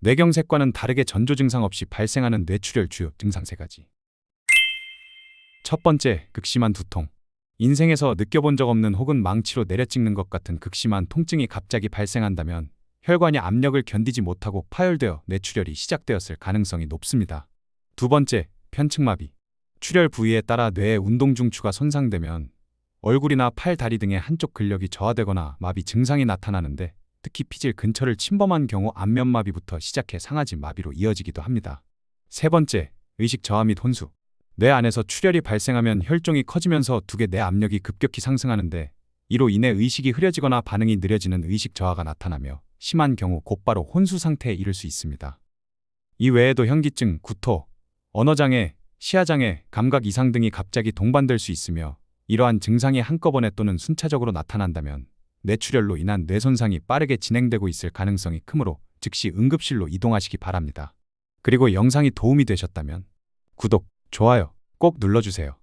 뇌경색과는 다르게 전조 증상 없이 발생하는 뇌출혈 주요 증상 세 가지. 첫 번째, 극심한 두통. 인생에서 느껴본 적 없는 혹은 망치로 내려찍는 것 같은 극심한 통증이 갑자기 발생한다면 혈관이 압력을 견디지 못하고 파열되어 뇌출혈이 시작되었을 가능성이 높습니다. 두 번째, 편측마비. 출혈 부위에 따라 뇌의 운동 중추가 손상되면 얼굴이나 팔, 다리 등의 한쪽 근력이 저하되거나 마비 증상이 나타나는데 특히 피질 근처를 침범한 경우 안면마비부터 시작해 상하지 마비로 이어지기도 합니다. 세 번째, 의식 저하 및 혼수. 뇌 안에서 출혈이 발생하면 혈종이 커지면서 두개 내 압력이 급격히 상승하는데 이로 인해 의식이 흐려지거나 반응이 느려지는 의식 저하가 나타나며 심한 경우 곧바로 혼수 상태에 이를 수 있습니다. 이 외에도 현기증, 구토, 언어장애, 시야장애, 감각 이상 등이 갑자기 동반될 수 있으며 이러한 증상이 한꺼번에 또는 순차적으로 나타난다면 뇌출혈로 인한 뇌 손상이 빠르게 진행되고 있을 가능성이 크므로 즉시 응급실로 이동하시기 바랍니다. 그리고 영상이 도움이 되셨다면 구독, 좋아요 꼭 눌러주세요.